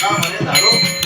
का म्हणे झालो